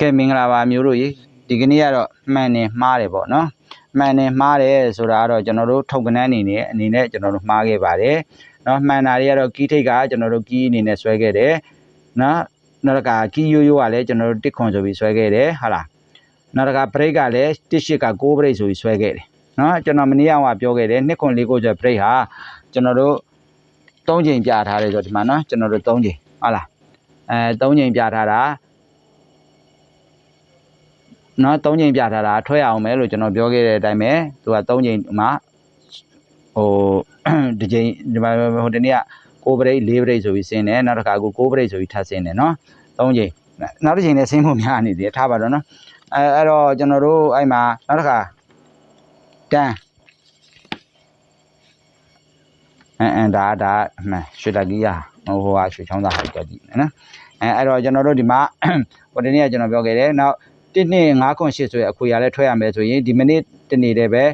ကဲမင်္ဂလာပါမျိုးတို့ရေဒီကနေ့ကတော့မှန်နေမှားတယ်ပေါ့နော်မှန်နေမှားတယ်ဆိုတာကတော့ကျွန်တော်တို့ထုတ်ကနန်းအနေနဲ့အနေနဲ့ကျွန်တော်တို့မှားခဲ့ပါတယ်နော်မှန်တာတွေကတော့ကီးထိတ်ကကျွန်တော်တို့ကီးအနေနဲ့ဆွဲခဲ့တယ်နော်နောက်တစ်ခါကီးရိုးရိုးကလည်းကျွန်တော်တို့တစ်ခွန်ဆိုပြီးဆွဲခဲ့တယ်ဟုတ်လားနောက်တစ်ခါ break ကလည်းတစ်ရှစ်က6 break ဆိုပြီးဆွဲခဲ့တယ်နော်ကျွန်တော်မနေ့ကပြောခဲ့တယ်နှစ်ခွန်လေးကိုကျ break ဟာကျွန်တော်တို့3ချိန်ပြထားတယ်ဆိုတော့ဒီမှာနော်ကျွန်တော်တို့3ချိန်ဟုတ်လားအဲ3ချိန်ပြထားတာ နော်3ချိန်ပြထားတာထွက်အောင်မယ်လို့ကျွန်တော်ပြောခဲ့တဲ့အတိုင်းပဲသူက3ချိန်မှာဟိုဒီချိန်ဒီမှာဟိုတနေ့က6 break 4 break ဆိုပြီးဆင်းတယ်နောက်တစ်ခါအခု6 break ဆိုပြီးထပ်ဆင်းတယ်နော်3ချိန်နောက်တစ်ချိန်လည်းဆင်းဖို့များနေသေးတယ်ထားပါတော့နော်အဲအဲ့တော့ကျွန်တော်တို့အဲ့မှာနောက်တစ်ခါတန်းအဲအဲဒါဒါအမှန်ရွှေတကြီးရဟိုဟိုကရွှေချောင်းသားဟာကြည့်နော်အဲအဲ့တော့ကျွန်တော်တို့ဒီမှာဟိုတနေ့ကကျွန်တော်ပြောခဲ့တယ်နောက် 1နှစ်5ခွန်8ဆိုရအခွေရလဲထွက်ရမယ်ဆိုရင်ဒီမိနစ်တနေ့တည်းပဲ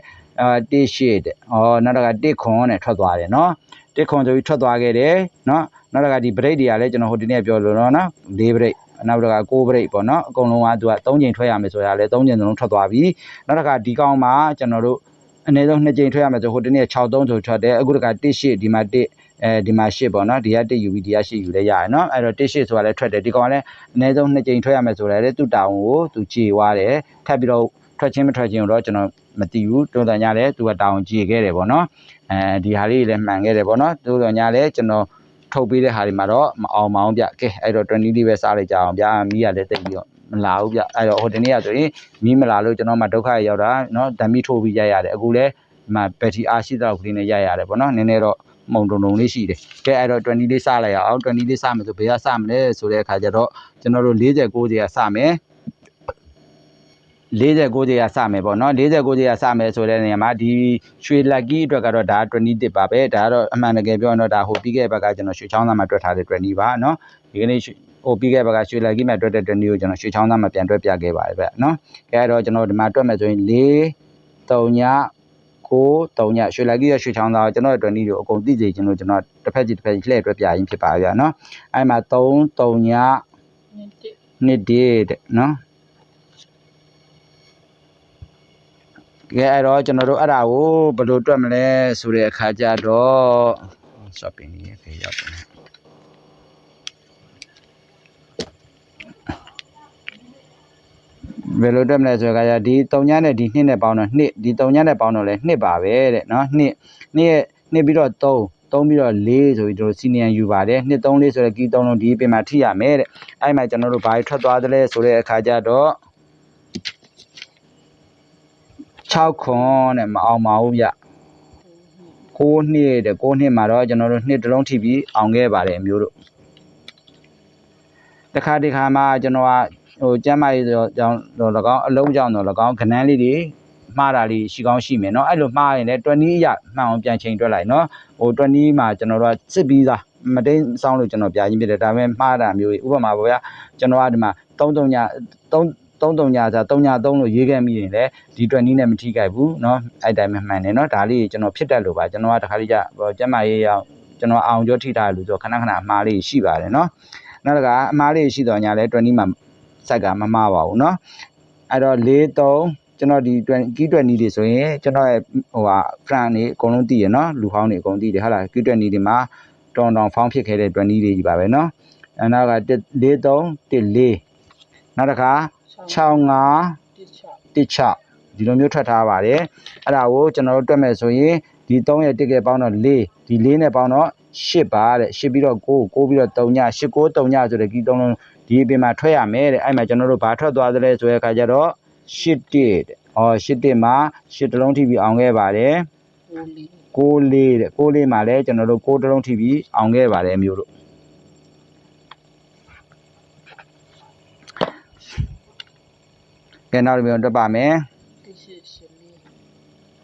အာ1 8တဲ့ဩနောက်တစ်ခါ1ခွန်နဲ့ထွက်သွားတယ်နော်1ခွန်ဆိုပြီးထွက်သွားခဲ့တယ်နော်နောက်တစ်ခါဒီ break တွေကလည်းကျွန်တော်ဟိုဒီနေ့ပြောလို့နော်နော်၄ break နောက်တစ်ခါ6 break ပေါ့နော်အကုန်လုံးကသူက3ချိန်ထွက်ရမယ်ဆိုတာလဲ3ချိန်စလုံးထွက်သွားပြီနောက်တစ်ခါဒီကောင်မှာကျွန်တော်တို့အနည်းဆုံး2ချိန်ထွက်ရမယ်ဆိုဟိုဒီနေ့6 3ဆိုထွက်တယ်အခုတခါ1 8ဒီမှာ1 အဲဒီမှာ8ပေါ့နော်ဒီက1ယူပြီးဒီက8ယူလဲရတယ်နော်အဲ့တော့1 8ဆိုတာလဲထွက်တယ်ဒီကောင်ကလည်းအနည်းဆုံး2ချိန်ထွက်ရမယ်ဆိုလဲသူ့တောင်ကိုသူခြေွားတယ်ထပ်ပြီးတော့ထွက်ချင်းမထွက်ချင်းတော့ကျွန်တော်မသိဘူးတော်တော်ညာလဲသူကတောင်ကြည့်ခဲ့တယ်ပေါ့နော်အဲဒီဟာလေးလည်းမှန်ခဲ့တယ်ပေါ့နော်တော်တော်ညာလဲကျွန်တော်ထုတ်ပေးတဲ့ဟာတွေမှာတော့မအောင်မအောင်ဗျကဲအဲ့တော့20လေးပဲစားလိုက်ကြအောင်ဗျာမီးရလည်းတိတ်ပြီးတော့မလာဘူးဗျအဲ့တော့ဟိုဒီနေ့ကဆိုရင်မီးမလာလို့ကျွန်တော်မှဒုက္ခရောက်တာเนาะဓာမီထိုးပြီးရိုက်ရတယ်အခုလဲဒီမှာဘက်ထရီအားရှိတော့ကလေးနဲ့ရိုက်ရတယ်ပေါ့နော်နည်းနည်းတော့ မုံတုံတုံလေးရှိတယ်ကဲအဲ့တော့20လေးစလိုက်အောင်20လေးစမယ်ဆိုဘယ်ကစမလဲဆိုတဲ့အခါကျတော့ကျွန်တော်တို့40 90ကစမယ်49ကြေးကစမယ်ပေါ့နော်49ကြေးကစမယ်ဆိုတဲ့နေရာမှာဒီရွှေလက်ကီးအတွက်ကတော့ဒါ20ပါပဲဒါကတော့အမှန်တကယ်ပြောရင်တော့ဒါဟိုပြီးခဲ့ဘက်ကကျွန်တော်ရွှေချောင်းသားမှာတွက်ထားတဲ့20ပါနော်ဒီကနေ့ဟိုပြီးခဲ့ဘက်ကရွှေလက်ကီးမှာတွက်တဲ့20ကိုကျွန်တော်ရွှေချောင်းသားမှာပြန်တွက်ပြခဲ့ပါတယ်ဗျနော်အဲအဲ့တော့ကျွန်တော်ဒီမှာတွက်မယ်ဆိုရင်4 3ည ကို3ညရွှေလက်ကီးရရွှေချောင်းသားကိုကျွန်တော်20ကိုအကုန်သိစေချင်လို့ကျွန်တော်တစ်ဖက်စီတစ်ဖက်စီလှည့်တွက်ပြရင်းဖြစ်ပါဗျနော်အဲ့မှာ3 3ညနှစ်တည်းတဲ့နော်ကဲအဲ့တော့ကျွန်တော်တို့အဲ့ဒါကိုဘယ်လိုတွက်မလဲဆိုတဲ့အခါကျတော့ shopping ကြီးခေရောက်တယ် ဘယ်လိုတွက်မလဲဆိုတော့ဒီ3ညနဲ့ဒီ2နဲ့ပေါင်းတော့2ဒီ3ညနဲ့ပေါင်းတော့လဲ2ပါပဲတဲ့နော်2 2ရဲ့2ပြီးတော့3 3ပြီးတော့4ဆိုပြီးတို့စီနီယံယူပါတယ်2 3 4ဆိုတဲ့ကီး3လုံးဒီပြင်မှာထိရမယ်တဲ့အဲ့မှာကျွန်တော်တို့ဘာထွက်သွားသလဲဆိုတဲ့အခါကျတော့6ခွန်နဲ့မအောင်ပါဘူးဗျ6နှစ်တဲ့6နှစ်မှာတော့ကျွန်တော်တို့နှစ်တစ်လုံးထိပြီးအောင်ခဲ့ပါတယ်မျိုးတို့တခါတခါမှကျွန်တော်က ဟိုကျမ်းမာရေးကြောင့်တော့၎င်းအလုံးကြောင့်တော့၎င်းခဏန်းလေးတွေမှားတာလေးရှိကောင်းရှိမယ်เนาะအဲ့လိုမှားရင်လည်း20အရမှန်အောင်ပြန်ချိန်တွက်လိုက်เนาะဟို20မှာကျွန်တော်တို့ကစစ်ပြီးသားမတိန်ဆောင်လို့ကျွန်တော်ပြာချင်းဖြစ်တယ်ဒါပေမဲ့မှားတာမျိုးဥပမာပေါ့ဗျာကျွန်တော်ကဒီမှာ33ည3 33ညစာ3ည3လို့ရေးခဲ့မိရင်လည်းဒီ20နဲ့မထိခိုက်ဘူးเนาะအဲ့တိုင်းမှမှန်တယ်เนาะဒါလေးကျွန်တော်ဖြစ်တတ်လို့ပါကျွန်တော်ကတခါလေးကြကျမ်းမာရေးရောက်ကျွန်တော်အောင်ကြောထိထားလို့ဆိုခဏခဏအမှားလေးရှိပါတယ်เนาะနောက်တကအမှားလေးရှိတော့ညာလဲ20မှာ စိုက်ကမမှားပါဘူးเนาะအဲ့တော့4 3ကျွန်တော်ဒီကီးတွက်နီးတွေဆိုရင်ကျွန်တော်ရဲ့ဟိုဟာ friend တွေအကုန်လုံးသိရเนาะလူဟောင်းတွေအကုန်သိတယ်ဟုတ်လားကီးတွက်နီးတွေမှာတောင်တောင်ဖောင်းဖြစ်ခဲ့တဲ့တွက်နီးတွေကြီးပါပဲเนาะအဲနောက်က4 3 1 4နောက်တစ်ခါ65 16ဒီလိုမျိုးထွက်ထားပါတယ်အဲ့ဒါကိုကျွန်တော်တို့တွက်မယ်ဆိုရင် ဒီ3ရဲ့တစ်ကဲပေါင်းတော့4ဒီ4နဲ့ပေါင်းတော့8ပါတဲ့8ပြီးတော့9 9ပြီးတော့3ည8 9 3ညဆိုတဲ့ကီး3လုံးဒီအပြင်မှာထွက်ရမယ်တဲ့အဲ့မှာကျွန်တော်တို့ဘာထွက်သွားသလဲဆိုတဲ့အခါကျတော့8တစ်တဲ့ဩ8တစ်မှာ8တလုံးထိပြီးအောင်ခဲ့ပါတယ်6 4တဲ့6 4မှာလည်းကျွန်တော်တို့6တလုံးထိပြီးအောင်ခဲ့ပါတယ်အမျိုးတို့ကဲနောက်တစ်မျိုးတွက်ပါမယ်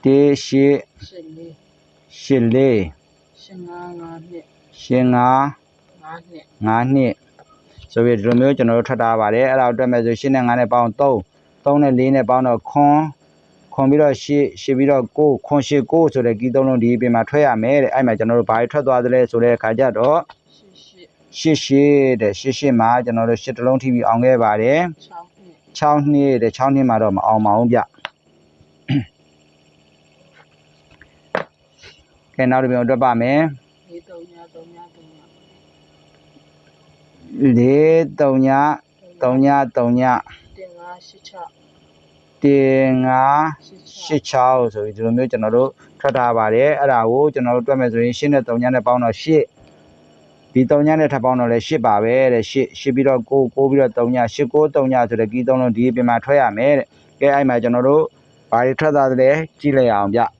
တေရှိရှစ်လေးရှင်ငါငါနှစ်ဆိုပြီးဒီလိုမျိုးကျွန်တော်တို့ထွက်ထားပါတယ်အဲ့ဒါကိုတွက်မယ်ဆိုရှင်းနဲ့ငါနဲ့ပေါင်း3 3နဲ့4နဲ့ပေါင်းတော့ခွန်ခွန်ပြီးတော့ရှစ်ရှစ်ပြီးတော့9ခွန်ရှစ်9ဆိုတဲ့ကီးသုံးလုံးဒီပြင်မှာထွက်ရမယ်တဲ့အဲ့မှာကျွန်တော်တို့ဘာတွေထွက်သွားသလဲဆိုတဲ့အခါကျတော့ရှစ်ရှစ်တဲ့ရှစ်ရှစ်မှာကျွန်တော်တို့ရှစ်တလုံးထိပြီးအောင်ခဲ့ပါတယ်6နှစ်တဲ့6နှစ်မှာတော့မအောင်ပါဘူးဗျ နောက်တစ်ပြန်အတွက်ပါမယ်လေးတုံညာတုံညာတုံညာ4 3ည3ည3ညတင်ငါရှစ်ချတင်5ရှစ်ချ86ဆိုပြီးဒီလိုမျိုးကျွန်တော်တို့ထွက်ထားပါတယ်အဲ့ဒါကိုကျွန်တော်တို့တွက်မယ်ဆိုရင်8နဲ့3ညနဲ့ပေါင်းတော့8ဒီ3ညနဲ့ထပ်ပေါင်းတော့လည်း8ပါပဲတဲ့8 8ပြီးတော့9 9ပြီးတော့3ည8 9 3ညဆိုတဲ့ကီးသုံးလုံးဒီအပြင်မှာထွက်ရမယ်တဲ့ကဲအဲ့မှာကျွန်တော်တို့ဘာတွေထွက်သွားသလဲကြည့်လိုက်အောင်ဗျ6ကို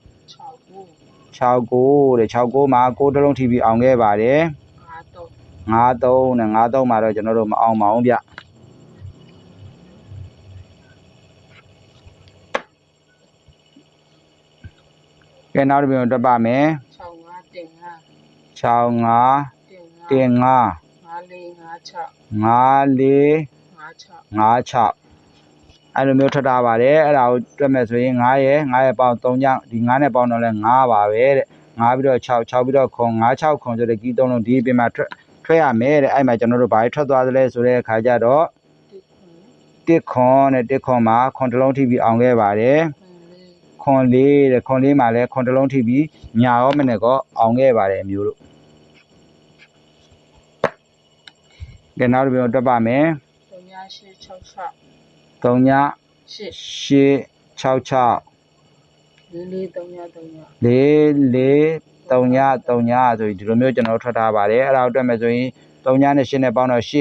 69တဲ့69မှာ9တစ်လုံးထိပြီးအောင်ခဲ့ပါတယ်5တုံ53နဲ့53မှာတော့ကျွန်တော်တို့မအောင်ပါဘူးဗျကဲနောက်တစ်ပြန်တွက်ပါမယ်6 5တင်ငါ65တင်ငါတင်5 5 4 54 5 6 56 အဲ့လိုမျိုးထွက်တာပါတယ်အဲ့ဒါကိုတွက်မယ်ဆိုရင်9ရဲ့9ရဲ့ပေါင်း3ညဒီ9နဲ့ပေါင်းတော့လဲ9ပါပဲတဲ့9ပြီးတော့6 6ပြီးတော့ခွန်9 6ခွန်ဆိုတဲ့ကီးသုံးလုံးဒီပြင်မှာထွက်ထွက်ရမယ်တဲ့အဲ့မှာကျွန်တော်တို့ဘာတွေထွက်သွားသလဲဆိုတဲ့အခါကျတော့တစ်ခွန်1ခွန်တဲ့1ခွန်မှာခွန်တစ်လုံးထိပြီးအောင်ခဲ့ပါတယ်ခွန်လေးခွန်လေးတဲ့ခွန်လေးမှာလဲခွန်တစ်လုံးထိပြီးညာရောမနဲ့ကောအောင်ခဲ့ပါတယ်အမျိုးတို့ကဲနောက်တစ်ပြန်တွက်ပါမယ်တုံညာရှစ်6 6 3ညရှစ်8 66လေးတုံညာတုံညာလေးလေး3ည3ညဆိုပြီးဒီလိုမျိုးကျွန်တော်တို့ထွက်ထားပါတယ်အဲ့ဒါကိုတွက်မယ်ဆိုရင်3ညနဲ့8နဲ့ပေါင်းတော့8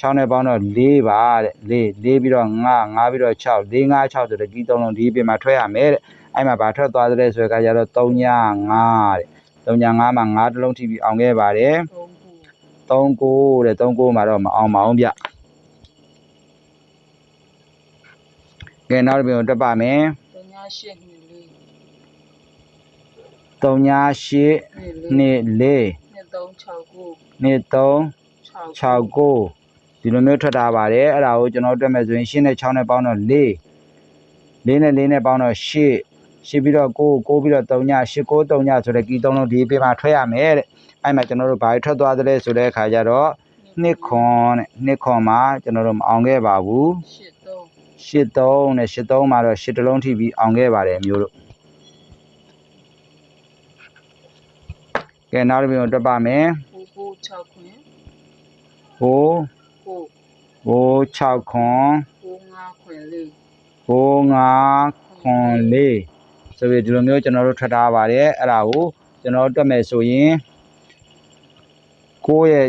6နဲ့ပေါင်းတော့4ပါတဲ့4 4ပြီးတော့5 5ပြီးတော့6 4 5 6ဆိုတဲ့ဒီသုံးလုံးဒီပြင်မှာထွက်ရမယ်တဲ့အဲ့မှာဘာထွက်သွားသလဲဆိုတဲ့အခါကျတော့3ည5တဲ့3ည5မှာ5တစ်လုံးထိပြီးအောင်ခဲ့ပါတယ်3ကို39တဲ့39မှာတော့မအောင်ပါဘူးဗျ ကဲနောက်တစ်ပြန်တွက်ပါမယ်တုံညာရှစ်နှစ်လေး3ည8နှစ်လေးနှစ်4နှစ်3 6ကိုနှစ်3 6 69ဒီလိုမျိုးထွက်တာပါတယ်အဲ့ဒါကိုကျွန်တော်တွက်မယ်ဆိုရင်8နဲ့6နဲ့ပေါင်းတော့4 4နဲ့4နဲ့ပေါင်းတော့8 8ပြီးတော့9 9ပြီးတော့3ည8 9 3ညဆိုတဲ့ကီသုံးလုံးဒီပေးမှာထွက်ရမယ်တဲ့အဲ့မှာကျွန်တော်တို့ဘာတွေထွက်သွားသလဲဆိုတဲ့အခါကျတော့နှစ်ခွန်တဲ့နှစ်ခွန်မှာကျွန်တော်တို့မအောင်ခဲ့ပါဘူးရှစ်တုံ 83နဲ့83မှာတော့8တလုံးထိပြီးအောင်ခဲ့ပါတယ်မျိုးတို့ကဲနောက်တစ်ပြန်တွက်ပါမယ်ကိုကို6ခွင်ဟိုးကိုဟိုး6ခွန်ကို5ခွင်လေးဟိုး9ခွန်လေးဆိုပြီးဒီလိုမျိုးကျွန်တော်တို့ထွက်ထားပါတယ်အဲ့ဒါကိုကျွန်တော်တို့တွက်မယ်ဆိုရင်9ရဲ့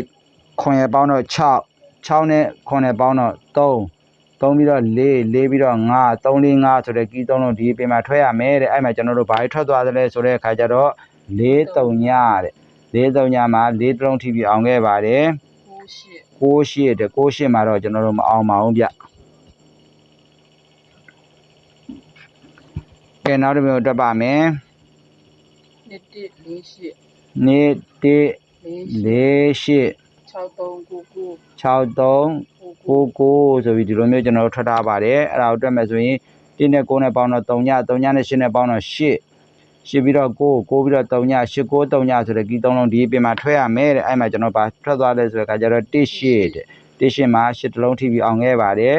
ခွန်ရဲ့ပေါင်းတော့6 6နဲ့ခွန်နဲ့ပေါင်းတော့3 3ပြီးတော့4 4ပြီးတော့5 3 4 5ဆိုတဲ့ကီးသုံးလုံးဒီအပြင်မှာထွက်ရမယ်တဲ့အဲ့မှာကျွန်တော်တို့ဘာတွေထွက်သွားသလဲဆိုတဲ့အခါကျတော့4 3ညတဲ့4 3ညမှာ4တစ်လုံးထိပြီးအောင်ခဲ့ပါတယ်ကိုရှစ်68တဲ့68မှာတော့ကျွန်တော်တို့မအောင်ပါဘူးဗျကဲနောက်တစ်မျိုးတက်ပါမယ်နှစ်တစ်လေးရှစ်နေ့1လေးရှစ်4 6တုံကိုကို8 63ကိုကို 99ဆိုပြီးဒီလိုမျိုးကျွန်တော်တို့ထွက်ထားပါတယ်အဲ့ဒါကိုတွက်မယ်ဆိုရင်1နဲ့9နဲ့ပေါင်းတော့3ည3ညနဲ့8နဲ့ပေါင်းတော့8 8ပြီးတော့9 9ပြီးတော့3ည8 9 3ညဆိုတဲ့ကီးသုံးလုံးဒီအပြင်မှာထွက်ရမယ်တဲ့အဲ့မှာကျွန်တော်ပါထွက်သွားလဲဆိုတဲ့အခါကျတော့1 8တဲ့1 8မှာ8တလုံးထိပြီးအောင်ခဲ့ပါတယ်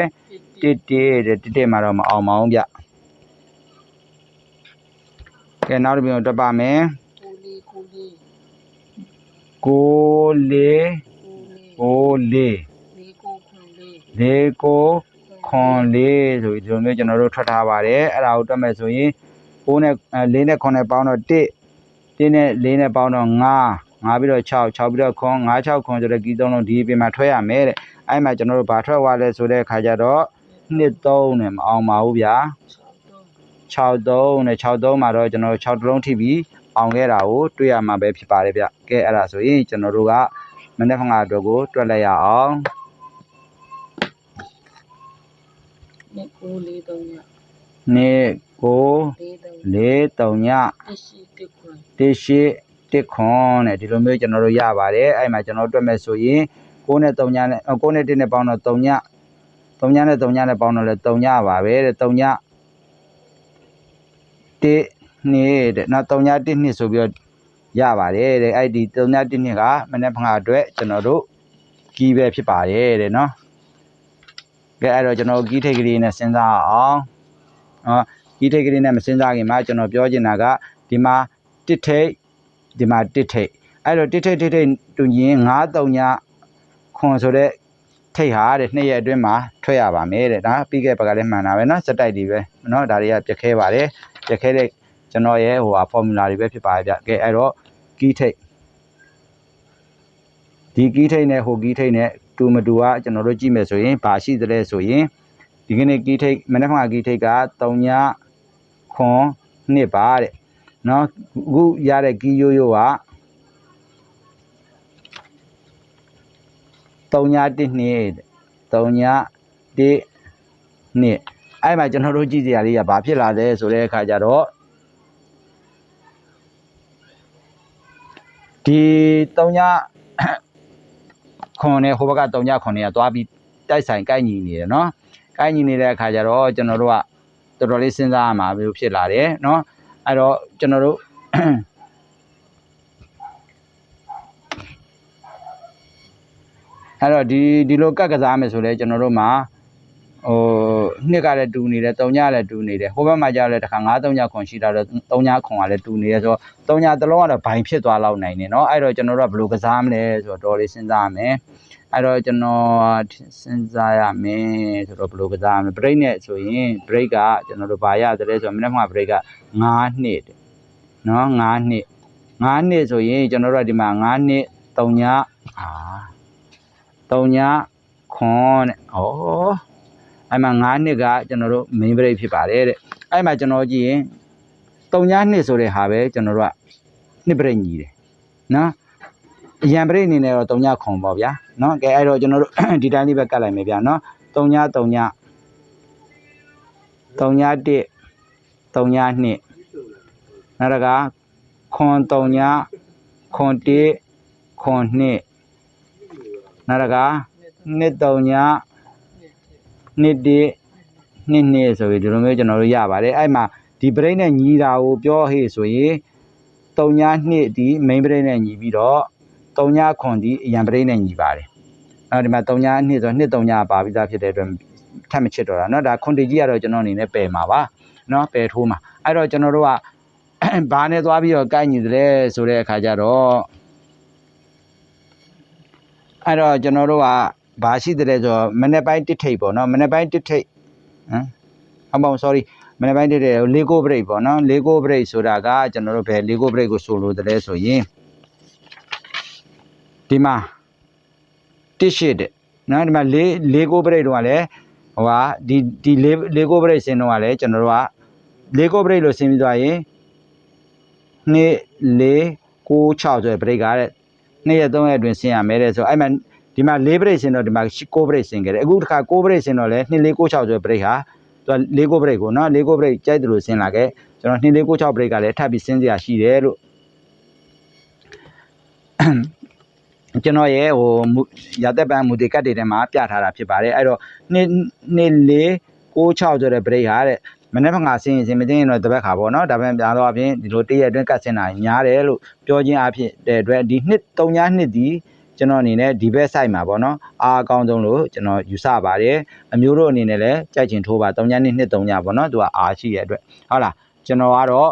တစ်တစ်တစ်တဲ့တစ်တစ်မှာတော့မအောင်ပါဘူးဗျကဲနောက်တစ်ပြန်တက်ပါမယ်ကိုလေးကိုလေးကိုလေး 09ခွန်4ဆိုပြီးဒီလိုမျိုးကျွန်တော်တို့ထွက်ထားပါတယ်အဲ့ဒါကိုတွက်မယ်ဆိုရင်4နဲ့4နဲ့9နဲ့ပေါင်းတော့1 1နဲ့4နဲ့ပေါင်းတော့9 9ပြီးတော့6 6ပြီးတော့ခွန်9 6ခွန်ဆိုတဲ့ကီးသုံးလုံးဒီပြင်မှာထွက်ရမယ်တဲ့အဲ့မှာကျွန်တော်တို့ဘာထွက်သွားလဲဆိုတဲ့အခါကျတော့နှစ်3နဲ့မအောင်ပါဘူးဗျာ63နဲ့63မှာတော့ကျွန်တော်6တလုံးထိပြီးအောင်ခဲ့တာကိုတွေ့ရမှာပဲဖြစ်ပါတယ်ဗျကဲအဲ့ဒါဆိုရင်ကျွန်တော်တို့ကမနေ့ကငါအတွက်ကိုတွက်လိုက်ရအောင် နှစ်ကိုလေးတုံညာနေ့ကိုလေးတုံ4 3ညတစ်ရှိတစ်ခွင်တစ်ရှိတစ်ခွန်နဲ့ဒီလိုမျိုးကျွန်တော်တို့ရပါတယ်အဲ့မှာကျွန်တော်တို့တွက်မယ်ဆိုရင်6နဲ့3ညနဲ့6နဲ့1နဲ့ပေါင်းတော့3ည3ညနဲ့3ညနဲ့ပေါင်းတော့လဲ3ညပါပဲတဲ့3ညတစ်နှစ်တဲ့နောက်3ညတစ်နှစ်ဆိုပြီးတော့ရပါတယ်တဲ့အဲ့ဒီ3ညတစ်နှစ်ကမနေ့ကငါအတွက်ကျွန်တော်တို့ကြီးပဲဖြစ်ပါတယ်တဲ့နော် ကဲအဲ့တော့ကျွန်တော်ကီးထိတ်ကလေးနဲ့စဉ်းစားအောင်နော်ကီးထိတ်ကလေးနဲ့မစဉ်းစားခင်မှာကျွန်တော်ပြောချင်တာကဒီမှာတစ်ထိတ်ဒီမှာတစ်ထိတ်အဲ့တော့တစ်ထိတ်တစ်ထိတ်တူညီရင်9 3ညခွန်ဆိုတဲ့ထိတ်ဟာတဲ့နှစ်ရက်အတွင်းမှာထွက်ရပါမယ်တဲ့ဒါပြီးခဲ့ဘက်ကလည်းမှန်တာပဲเนาะစက်တိုက်တွေပဲเนาะဒါတွေကပြက်ခဲပါတယ်ပြက်ခဲတဲ့ကျွန်တော်ရဲ့ဟိုဟာ formula တွေပဲဖြစ်ပါတယ်ဗျကဲအဲ့တော့ကီးထိတ်ဒီကီးထိတ်နဲ့ဟိုကီးထိတ်နဲ့ တူမတူကကျွန်တော်တို့ကြည့်မယ်ဆိုရင်ဘာရှိသလဲဆိုရင်ဒီကနေ့ကီးထိတ်မနေ့ကကီးထိတ်က3ညခွန်နှစ်ပါတဲ့เนาะအခုရတဲ့ကီးရိုးရိုးက3ည1နှစ်3ည1နှစ်အဲ့မှာကျွန်တော်တို့ကြည့်စရာလေးကဘာဖြစ်လာလဲဆိုတဲ့အခါကျတော့ဒီ3ည ခွန်နဲ့ဟိုဘက်ကတုံညခွန်နဲ့ကသွားပြီးတိုက်ဆိုင်ကိုက်ညီနေတယ်နော်ကိုက်ညီနေတဲ့အခါကျတော့ကျွန်တော်တို့ကတော်တော်လေးစဉ်းစားရမှာမျိုးဖြစ်လာတယ်နော်အဲ့တော့ကျွန်တော်တို့အဲ့တော့ဒီဒီလိုကတ်ကစားမယ်ဆိုလဲကျွန်တော်တို့မှာ ဟိုနှစ်ကလည်းတူနေတယ်၃ညလည်းတူနေတယ်ဟိုဘက်မှာကျတော့လည်းတစ်ခါ9 3ညခွန်ရှိတာတော့3ညခွန်ကလည်းတူနေတယ်ဆိုတော့3ညတစ်လုံးကတော့ဘိုင်ဖြစ်သွားလောက်နိုင်တယ်เนาะအဲ့တော့ကျွန်တော်တို့ကဘယ်လိုကစားမလဲဆိုတော့တော်လေးစဉ်းစားရမယ်အဲ့တော့ကျွန်တော်စဉ်းစားရမယ်ဆိုတော့ဘယ်လိုကစားမလဲ break နဲ့ဆိုရင် break ကကျွန်တော်တို့ဘာရတယ်ဆိုတော့မနေ့က break က9နှစ်တဲ့เนาะ9နှစ်9နှစ်ဆိုရင်ကျွန်တော်တို့ကဒီမှာ9နှစ်3ညအာ3ညခွန်တဲ့ဩ အဲ့မှာ9နှစ်ကကျွန်တော်တို့ main break ဖြစ်ပါတယ်တဲ့အဲ့မှာကျွန်တော်ကြည့်ရင်3ညနှစ်ဆိုတဲ့ဟာပဲကျွန်တော်တို့ကနှစ် break ညီတယ်နော်အရန် break အနေနဲ့တော့3ညခွန်ပေါ့ဗျာနော်ကဲအဲ့တော့ကျွန်တော်တို့ဒီတိုင်းလေးပဲကတ်လိုက်မယ်ဗျာနော်3ည3ည3ည1 3ည2နောက်တကခွန်3ညခွန်1ခွန်2နောက်တကနှစ်3ည နှစ်တည်းနှစ်နှစ်ဆိုပြီးဒီလိုမျိုးကျွန်တော်တို့ရပါတယ်အဲ့မှာဒီ brain နဲ့ညီတာကိုပြောဟေ့ဆိုရင်3ညနှစ်ဒီ main brain နဲ့ညီပြီးတော့3ညခွန်ဒီအရန် brain နဲ့ညီပါတယ်အဲ့ဒီမှာ3ညနှစ်ဆိုနှစ်3ညပါပြီးသားဖြစ်တဲ့အတွက်ထပ်မချစ်တော့တာเนาะဒါခွန်တီကြီးကတော့ကျွန်တော်အနေနဲ့ပယ်မှာပါเนาะပယ်ထိုးမှာအဲ့တော့ကျွန်တော်တို့က ဘာနဲ့သွားပြီးတော့ကိုက်ညီတယ်ဆိုတဲ့အခါကျတော့အဲ့တော့ကျွန်တော်တို့က ဘာရှိတယ်လဲဆိုတော့မနေ့ပိုင်းတစ်ထိပ်ပေါ့နော်မနေ့ပိုင်းတစ်ထိပ်ဟမ်ဟုတ်ပါဘူး sorry မနေ့ပိုင်းတစ်ထိပ်လေကိုဘရိတ်ပေါ့နော်လေကိုဘရိတ်ဆိုတာကကျွန်တော်တို့ဘယ်လေကိုဘရိတ်ကိုဆိုလို့တယ်ဆိုရင်ဒီမှာတစ်ရှိတဲ့နော်ဒီမှာလေလေကိုဘရိတ်တော့ကလည်းဟိုဟာဒီဒီလေလေကိုဘရိတ်စင်တော့ကလည်းကျွန်တော်တို့ကလေကိုဘရိတ်လို့ဆင်းပြီးသွားရင်2 4 6 6ဆိုတဲ့ဘရိတ်ကတဲ့2ရက်3ရက်အတွင်းဆင်းရမယ်တဲ့ဆိုအဲ့မှာ ဒီမှာ4 break ဆင်းတော့ဒီမှာ6 break ဆင်းခဲ့တယ်အခုတစ်ခါ6 break ဆင်းတော့လဲ2 4 6 6ဆိုတဲ့ break ဟာသူက4 break ကိုနော်4 break ကြိုက်တယ်လို့ဆင်းလာခဲ့ကျွန်တော်2 4 6 6 break ကလည်းထပ်ပြီးဆင်းစရာရှိတယ်လို့ကျွန်တော်ရဲ့ဟိုရသက်ပန်းမူတီကတ်တွေထဲမှာပြထားတာဖြစ်ပါတယ်အဲ့တော့2 2 4 6 6ဆိုတဲ့ break ဟာတဲ့မနေ့ကငါဆင်းရင်ဆင်းမသိရင်တော့တပတ်ခါပေါ့နော်ဒါပေမဲ့များသောအားဖြင့်ဒီလိုတရက်အတွင်းကတ်ဆင်းတာများတယ်လို့ပြောခြင်းအဖြစ်တဲ့အတွက်ဒီနှစ်3ညနှစ်ဒီ ကျွန်တော်အနေနဲ့ဒီဘက် site မှာပေါ့နော်အားအကောင်းဆုံးလို့ကျွန်တော်ယူဆပါတယ်အမျိုးတို့အနေနဲ့လည်းကြိုက်ချင်ထိုးပါ3ညနှစ်နှစ်3ညပေါ့နော်သူကအားရှိရဲ့အတွက်ဟုတ်လားကျွန်တော်ကတော့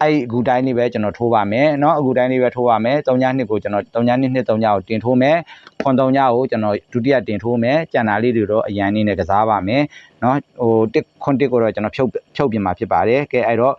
အဲ့အခုတိုင်းလေးပဲကျွန်တော်ထိုးပါမယ်เนาะအခုတိုင်းလေးပဲထိုးပါမယ်3ညနှစ်ကိုကျွန်တော်3ညနှစ်နှစ်3ညကိုတင်ထိုးမယ်ခွန်3ညကိုကျွန်တော်ဒုတိယတင်ထိုးမယ်ကြံတာလေးတွေတော့အရန်နေနဲ့ကစားပါမယ်เนาะဟိုတစ်ခွန်တစ်ကိုတော့ကျွန်တော်ဖြုတ်ဖြုတ်ပြင်มาဖြစ်ပါတယ်ကဲအဲ့တော့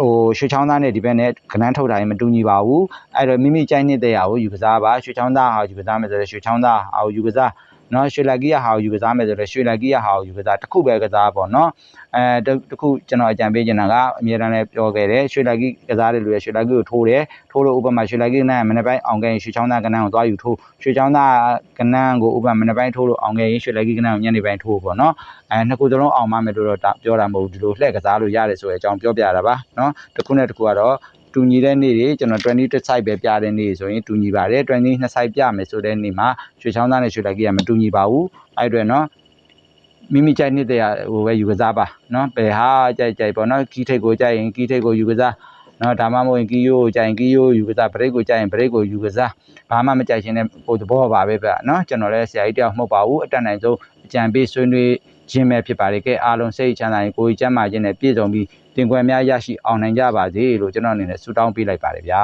ဟိုရွှေချောင်းသားနဲ့ဒီဘက်နဲ့ကနန်းထုတ်တာရင်မတူညီပါဘူးအဲ့တော့မိမိကြိုက်နေတဲ့ဟာကိုယူကစားပါရွှေချောင်းသားဟာကိုယူကစားမယ်ဆိုတော့ရွှေချောင်းသားဟာကိုယူကစား နော်ရွှေလက်ကီးရဟာကိုယူကစားမယ်ဆိုတော့ရွှေလက်ကီးရဟာကိုယူကစားတစ်ခုပဲကစားပေါ့နော်အဲတစ်ခုကျွန်တော်အကြံပေးချင်တာကအမြဲတမ်းလည်းပြောခဲ့တယ်ရွှေလက်ကီးကစားတဲ့လူရဲ့ရွှေလက်ကီးကိုထိုးတယ်ထိုးလို့ဥပမာရွှေလက်ကီးကနန်းမနေ့ပိုင်းအောင်ခဲ့ရင်ရွှေချောင်းသားကနန်းကိုသွားယူထိုးရွှေချောင်းသားကနန်းကိုဥပမာမနေ့ပိုင်းထိုးလို့အောင်ခဲ့ရင်ရွှေလက်ကီးကနန်းကိုညနေပိုင်းထိုးပေါ့နော်အဲနှစ်ခုသလုံးအောင်မမယ်လို့တော့ပြောတာမဟုတ်ဘူးဒီလိုလှည့်ကစားလို့ရတယ်ဆိုတဲ့အကြောင်းပြောပြတာပါနော်တစ်ခုနဲ့တစ်ခုကတော့ တူညီတဲ့နေ့တွေကျွန်တော်20တစ် site ပဲပြတဲ့နေ့ဆိုရင်တူညီပါတယ်20နှစ် site ပြမယ်ဆိုတဲ့နေ့မှာရွှေချောင်းသားနဲ့ရွှေလက်ကီးကမတူညီပါဘူးအဲ့အတွက်နော်မိမိကြိုက်နှစ်တည်းဟိုပဲယူကစားပါနော်ဘယ်ဟာကြိုက်ကြိုက်ပေါ့နော်ကီးထိတ်ကိုကြိုက်ရင်ကီးထိတ်ကိုယူကစားနော်ဒါမှမဟုတ်ရင်ကီးယိုးကိုကြိုက်ရင်ကီးယိုးယူကစားဘရိတ်ကိုကြိုက်ရင်ဘရိတ်ကိုယူကစားဘာမှမကြိုက်ရှင်တဲ့ပုံသဘောပါပဲဗျနော်ကျွန်တော်လည်းဆရာကြီးတယောက်မဟုတ်ပါဘူးအတက်နိုင်ဆုံးကြံပေးဆွေးနွေးခြင်းပဲဖြစ်ပါတယ်ကဲအားလုံးစိတ်ချမ်းသာရင်ကိုယ်ကြီးကျမ်းမာခြင်းနဲ့ပြည့်စုံပြီး တင်ကွယ်များရရှိအောင်နိုင်ကြပါစေလို့ကျွန်တော်အနေနဲ့ဆုတောင်းပေးလိုက်ပါတယ်ဗျာ